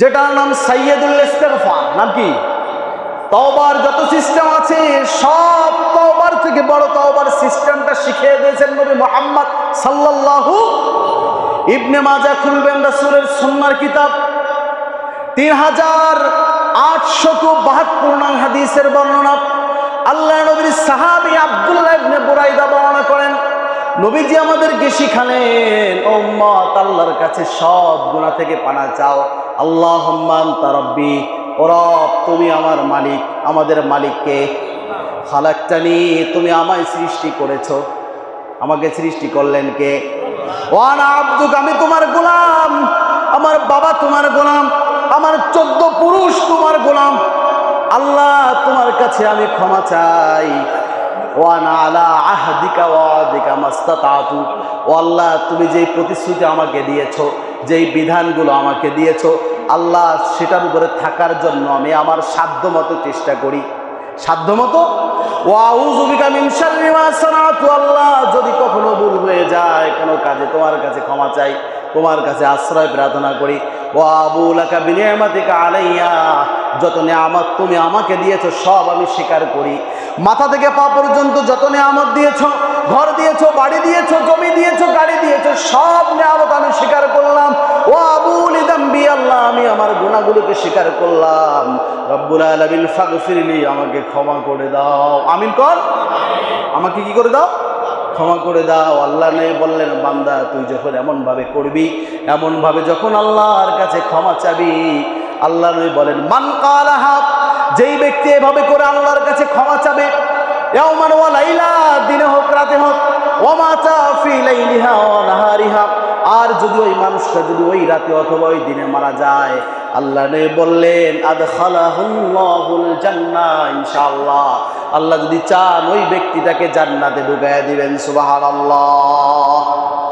যেটার নাম সাইয়েদুল ইস্তেগফার। নাম কি? তওবার যত সিস্টেম আছে, সব তওবার থেকে বড় তওবার সিস্টেমটা শিখিয়ে দিয়েছেন নবী মোহাম্মদ সাল্লাল্লাহু ইবনে মাজা খুলবেন রাসূলের সুন্নাহর কিতাব। তিন হাজার হাদিসের বর্ণনা। আল্লাহ নবীর সাহাবী আব্দুল্লাহ ইবনে বুরাইদা বর্ণনা করেন, নবীজি আমাদেরকে শিখালেন ও আল্লাহর কাছে সব গুনাহ থেকে পানা চাও। আল্লাহ তারব্বি ও রব, তুমি আমার মালিক, আমাদের মালিককে। খালাক্তানি, তুমি আমায় সৃষ্টি করেছ। আমাকে সৃষ্টি করলেন কে? ওয়ানা আব্দুক, আমি তোমার গোলাম। আমার বাবা তোমার গোলাম। আমার চোদ্দ পুরুষ তোমার গোলাম। আল্লাহ তোমার কাছে আমি ক্ষমা চাই। আল্লাহ, তুমি যেই প্রতিশ্রুতি আমাকে দিয়েছ যেই বিধানগুলো আমাকে দিয়েছ, আল্লাহ সেটার উপরে থাকার জন্য আমি আমার সাধ্য মতো চেষ্টা করি। সাধ্য মতো ওয়াউজুবিকা শাররি আল্লাহ যদি কখনো ভুল হয়ে যায়, কোনো কাজে তোমার কাছে ক্ষমা চাই, তোমার কাছে আশ্রয় প্রার্থনা করি। আলাইয়া, যত নিয়ামত তুমি আমাকে দিয়েছ, সব আমি স্বীকার করি। মাথা থেকে পা পর্যন্ত যত নিয়ামত দিয়েছ, ঘর দিয়েছ, বাড়ি দিয়েছ, জমি দিয়েছ, গাড়ি দিয়েছ, সব নিয়ামত আমি গুণাগুলোকে স্বীকার করলাম। রব্বুল আলামিন ফাগফিরলি আমাকে ক্ষমা করে দাও। আমিন কর। আমাকে কি করে দাও? ক্ষমা করে দাও। আল্লাহ নেই বললেন, বান্দা, তুই যখন এমনভাবে করবি, এমনভাবে যখন আল্লাহর কাছে ক্ষমা চাবি, আল্লাহ নই বলেন, মান কালাহা যেই ব্যক্তি এভাবে করে আল্লাহর কাছে ক্ষমা চাবে, ইয়াউমান ওয়া লাইলা, দিনে হোক, রাতে হোক, ওয়া মা ফি লাইলিহা ওয়া নাহারিহা। আর যদি ওই মানুষটা যদি ওই রাতে অথবা ওই দিনে মারা যায় আল্লাহ নে বললেন, আদখালাহুল্লাহুল জান্নাহ, ইনশাআল্লাহ। আল্লাহ যদি চান, ওই ব্যক্তিটাকে জান্নাতে ঢুকায় দিবেন, সুবহানাল্লাহ।